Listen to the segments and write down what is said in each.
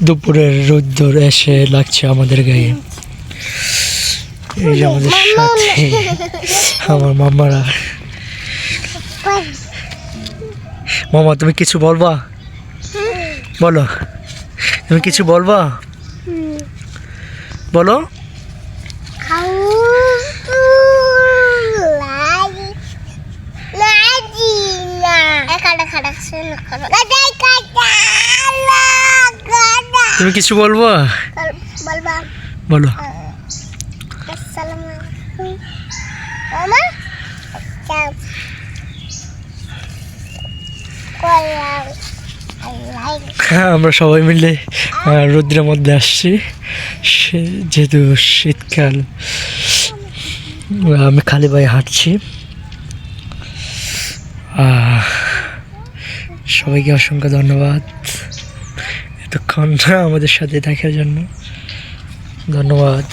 দুপুরের রোদ্দুর এসে লাগছে আমাদের গায়ে এই যে আমাদের সাথে আমার মামারা মামা তুমি কিছু বলবা বলো তুমি কিছু বলবা বলো তুমি কিছু বলব? বলো। হ্যাঁ আমরা সবাই মিলে রৌদ্রের মধ্যে আসছি। সে- যেহেতু শীতকাল আমি খালি পায়ে হাঁটছি। সবাইকে অসংখ্য ধন্যবাদ। এতক্ষণ আমাদের সাথে দেখার জন্য ধন্যবাদ।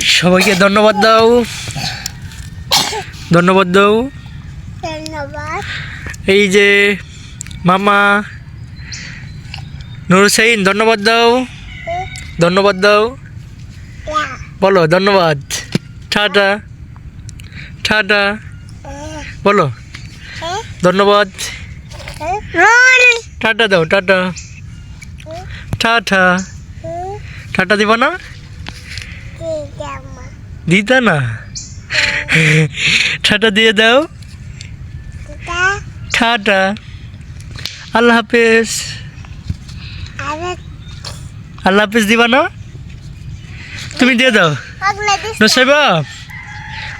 সবাইকে ধন্যবাদ দাও। ধন্যবাদ দাও। এই যে মামা নুর হুসাইন ধন্যবাদ দাও। ধন্যবাদ দাও। বলো ধন্যবাদ। টাটা। টাটা। বলো। ধন্যবাদ। টাটা দাও, টাটা। টাটা। টাটা দিব না? দিতা না? টাটা দিয়ে দাও। টাটা। আল্লাহ হাফেজ। আল্লাহ হাফেজ দিবা না? তুমি দিয়ে দাও। নসাইবা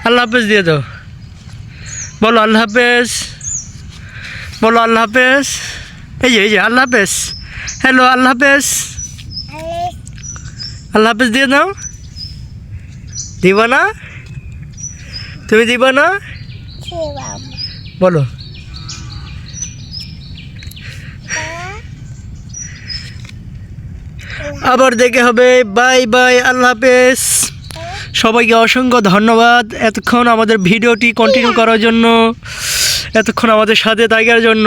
আল্লাহ হাফেজ দিয়ে দাও। বলো আল্লাহ হাফেজ। বলো আল্লাহ হাফেজ। এই যে এই যে, আল্লাহ হাফেজ। হ্যালো আল্লাহ হাফেজ। আল্লাহ হাফেজ দিয়ে দাও দিবা না? তুমি দিবা না? বলো। আবার দেখে হবে। বাই বাই, আল্লাহ হাফেজ। সবাইকে অসংখ্য ধন্যবাদ এতক্ষণ আমাদের ভিডিওটি কন্টিনিউ করার জন্য, এতক্ষণ আমাদের সাথে থাকার জন্য।